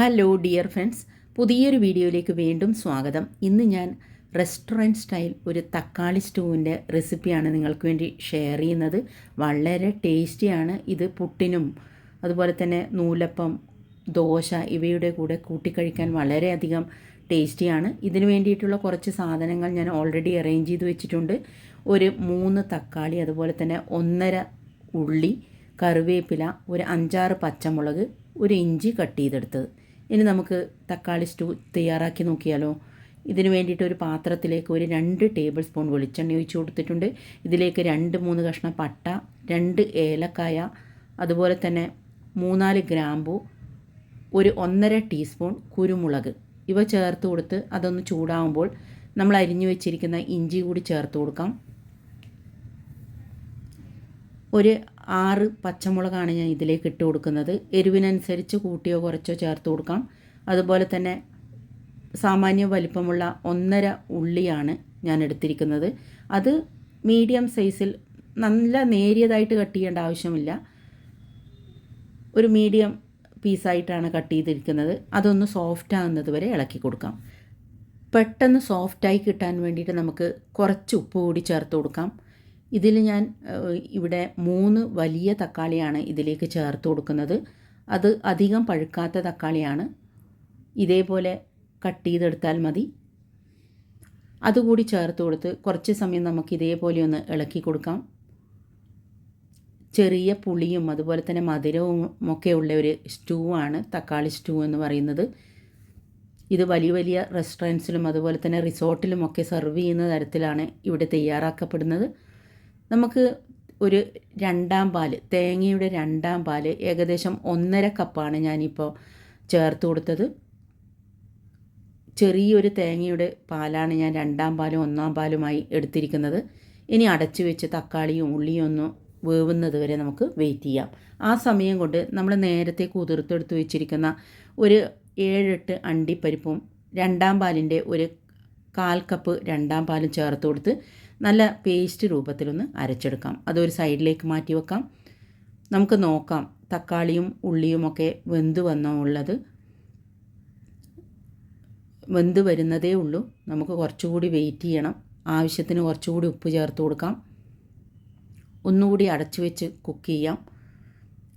Hello dear friends പുതിയൊരു വീഡിയോയിലേക്ക് വീണ്ടും സ്വാഗതം. ഇന്ന് ഞാൻ റെസ്റ്റോറന്റ് സ്റ്റൈൽ ഒരു തക്കാളി സ്റ്റൂവിന്റെ റെസിപ്പിയാണ് നിങ്ങൾക്ക് വേണ്ടി ഷെയർ ചെയ്യുന്നത്. വളരെ ടേസ്റ്റിയാണ് ഇത് പുട്ടിനും അതുപോലെ തന്നെ നൂലപ്പം ദോശ ഇവയുടെ കൂടെ കൂട്ടിക്കഴിക്കാൻ വളരെയധികം ടേസ്റ്റിയാണ് ഇതിന് വേണ്ടിയിട്ടുള്ള കുറച്ച് സാധനങ്ങൾ ഞാൻ ഓൾറെഡി അറേഞ്ച് ചെയ്ത് വെച്ചിട്ടുണ്ട്. ഒരു മൂന്ന് തക്കാളി അതുപോലെ തന്നെ ഒന്നര ഉള്ളി കറിവേപ്പില ഒരു അഞ്ചാറ് പച്ചമുളക് ഒരു ഇഞ്ചി കട്ട് ചെയ്തെടുത്തത്. ഇനി നമുക്ക് തക്കാളി സ്റ്റൂ തയ്യാറാക്കി നോക്കിയാലോ. ഇതിന് വേണ്ടിയിട്ട് ഒരു പാത്രത്തിലേക്ക് ഒരു രണ്ട് ടേബിൾ സ്പൂൺ വെളിച്ചെണ്ണ ഒഴിച്ച് കൊടുത്തിട്ടുണ്ട്. ഇതിലേക്ക് രണ്ട് മൂന്ന് കഷ്ണം പട്ട രണ്ട് ഏലക്കായ അതുപോലെ തന്നെ മൂന്നാൽ ഗ്രാമ്പു ഒരു ഒന്നര ടീസ്പൂൺ കുരുമുളക്. ഇവ ചേർത്ത് കൊടുത്ത് അതൊന്ന് ചൂടാവുമ്പോൾ നമ്മൾ അരിഞ്ഞു വെച്ചിരിക്കുന്ന ഇഞ്ചി കൂടി ചേർത്ത് കൊടുക്കാം. ഒരു ആറ് പച്ചമുളകാണ് ഞാൻ ഇതിലേക്ക് ഇട്ട് കൊടുക്കുന്നത്. എരിവിനനുസരിച്ച് കൂട്ടിയോ കുറച്ചോ ചേർത്ത് കൊടുക്കാം. അതുപോലെ തന്നെ സാമാന്യ വലിപ്പമുള്ള ഒന്നര ഉള്ളിയാണ് ഞാൻ എടുത്തിരിക്കുന്നത്. അത് മീഡിയം സൈസിൽ നല്ല നേരിയതായിട്ട് കട്ട് ചെയ്യേണ്ട ആവശ്യമില്ല. ഒരു മീഡിയം പീസായിട്ടാണ് കട്ട് ചെയ്തിരിക്കുന്നത്. അതൊന്ന് സോഫ്റ്റ് ആകുന്നത് വരെ ഇളക്കി കൊടുക്കാം. പെട്ടെന്ന് സോഫ്റ്റായി കിട്ടാൻ വേണ്ടിയിട്ട് നമുക്ക് കുറച്ച് ഉപ്പ് കൂടി ചേർത്ത് കൊടുക്കാം. ഇതിൽ ഞാൻ ഇവിടെ മൂന്ന് വലിയ തക്കാളിയാണ് ഇതിലേക്ക് ചേർത്ത് കൊടുക്കുന്നത്. അത് അധികം പഴുക്കാത്ത തക്കാളിയാണ്. ഇതേപോലെ കട്ട് ചെയ്തെടുത്താൽ മതി. അതുകൂടി ചേർത്ത് കൊടുത്ത് കുറച്ച് സമയം നമുക്ക് ഇതേപോലെ ഒന്ന് ഇളക്കി കൊടുക്കാം. ചെറിയ പുളിയും അതുപോലെ തന്നെ മധുരവും ഒക്കെ ഉള്ള ഒരു സ്റ്റൂ ആണ് തക്കാളി സ്റ്റൂ എന്ന് പറയുന്നത്. ഇത് വലിയ വലിയ റെസ്റ്റോറന്റ്സിലും അതുപോലെ തന്നെ റിസോർട്ടിലും ഒക്കെ സെർവ് ചെയ്യുന്ന തരത്തിലാണ് ഇവിടെ തയ്യാറാക്കപ്പെടുന്നത്. നമുക്ക് ഒരു രണ്ടാം പാൽ തേങ്ങയുടെ രണ്ടാം പാൽ ഏകദേശം ഒന്നര കപ്പാണ് ഞാനിപ്പോൾ ചേർത്ത് കൊടുത്തത്. ചെറിയൊരു തേങ്ങയുടെ പാലാണ് ഞാൻ രണ്ടാം പാലും ഒന്നാം പാലുമായി എടുത്തിരിക്കുന്നത്. ഇനി അടച്ചു വെച്ച് തക്കാളിയും ഉള്ളിയും ഒന്ന് വേവുന്നത് വരെ നമുക്ക് വെയിറ്റ് ചെയ്യാം. ആ സമയം കൊണ്ട് നമ്മൾ നേരത്തെ കുതിർത്തെടുത്ത് വെച്ചിരിക്കുന്ന ഒരു ഏഴെട്ട് അണ്ടിപ്പരിപ്പും രണ്ടാം പാലിന്റെ ഒരു കാൽ കപ്പ് രണ്ടാം പാലും ചേർത്ത് കൊടുത്ത് നല്ല പേസ്റ്റ് രൂപത്തിലൊന്ന് അരച്ചെടുക്കാം. അതൊരു സൈഡിലേക്ക് മാറ്റി വെക്കാം. നമുക്ക് നോക്കാം. തക്കാളിയും ഉള്ളിയുമൊക്കെ വെന്ത് വന്നോ ഉള്ളത്? വെന്ത് വരുന്നതേ ഉള്ളൂ. നമുക്ക് കുറച്ചുകൂടി വെയിറ്റ് ചെയ്യണം. ആവശ്യത്തിന് കുറച്ചുകൂടി ഉപ്പ് ചേർത്ത് കൊടുക്കാം. ഒന്നുകൂടി അടച്ചു വെച്ച് കുക്ക് ചെയ്യാം.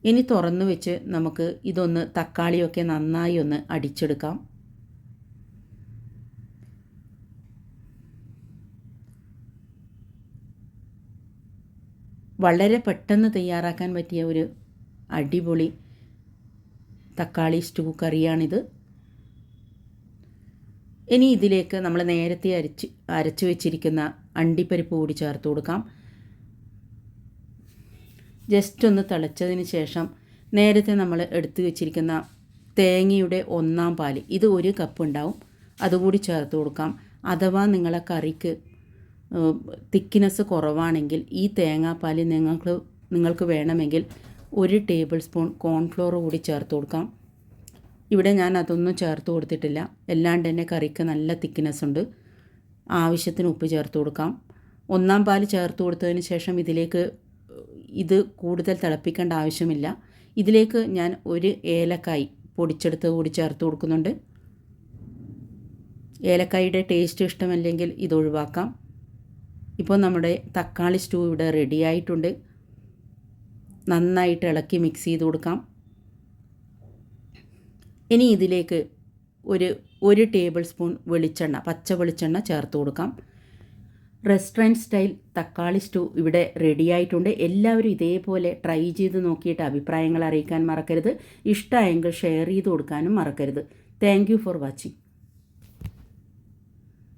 ഇനി തുറന്നു വെച്ച് നമുക്ക് ഇതൊന്ന് തക്കാളിയൊക്കെ നന്നായി ഒന്ന് അടിച്ചെടുക്കാം. വളരെ പെട്ടെന്ന് തയ്യാറാക്കാൻ പറ്റിയ ഒരു അടിപൊളി തക്കാളി സ്റ്റൂ കറിയാണിത്. ഇനി ഇതിലേക്ക് നമ്മൾ നേരത്തെ അരച്ച് അരച്ചു വെച്ചിരിക്കുന്ന അണ്ടിപ്പരിപ്പ് കൂടി ചേർത്ത് കൊടുക്കാം. ജസ്റ്റ് ഒന്ന് തിളച്ചതിന് ശേഷം നേരത്തെ നമ്മൾ എടുത്തു വെച്ചിരിക്കുന്ന തേങ്ങയുടെ ഒന്നാം പാൽ ഇത് ഒരു കപ്പ് ഉണ്ടാവും. അതുകൂടി ചേർത്ത് കൊടുക്കാം. അഥവാ നിങ്ങളെ കറിക്ക് തിക്നെസ് കുറവാണെങ്കിൽ ഈ തേങ്ങാപ്പാൽ നിങ്ങൾക്ക് നിങ്ങൾക്ക് വേണമെങ്കിൽ ഒരു ടേബിൾ സ്പൂൺ കോൺഫ്ലോർ കൂടി ചേർത്ത് കൊടുക്കാം. ഇവിടെ ഞാൻ അതൊന്നും ചേർത്ത് കൊടുത്തിട്ടില്ല. എല്ലാണ്ട് തന്നെ കറിക്ക് നല്ല തിക്നെസ് ഉണ്ട്. ആവശ്യത്തിന് ഉപ്പ് ചേർത്ത് കൊടുക്കാം. ഒന്നാം പാൽ ചേർത്ത് കൊടുത്തതിന് ശേഷം ഇതിലേക്ക് ഇത് കൂടുതൽ തിളപ്പിക്കേണ്ട ആവശ്യമില്ല. ഇതിലേക്ക് ഞാൻ ഒരു ഏലക്കായി പൊടിച്ചെടുത്ത് കൂടി ചേർത്ത് കൊടുക്കുന്നുണ്ട്. ഏലക്കായുടെ ടേസ്റ്റ് ഇഷ്ടമല്ലെങ്കിൽ ഇത് ഒഴിവാക്കാം. ഇപ്പോൾ നമ്മുടെ തക്കാളി സ്റ്റൂ ഇവിടെ റെഡി ആയിട്ടുണ്ട്. നന്നായിട്ട് ഇളക്കി മിക്സ് ചെയ്ത് കൊടുക്കാം. ഇനി ഇതിലേക്ക് ഒരു ഒരു ടേബിൾ സ്പൂൺ വെളിച്ചെണ്ണ പച്ച വെളിച്ചെണ്ണ ചേർത്ത് കൊടുക്കാം. റെസ്റ്റോറന്റ് സ്റ്റൈൽ തക്കാളി സ്റ്റൂ ഇവിടെ റെഡി ആയിട്ടുണ്ട്. എല്ലാവരും ഇതേപോലെ ട്രൈ ചെയ്ത് നോക്കിയിട്ട് അഭിപ്രായങ്ങൾ അറിയിക്കാൻ മറക്കരുത്. ഇഷ്ടമായെങ്കിൽ ഷെയർ ചെയ്ത് കൊടുക്കാനും മറക്കരുത്. Thank for watching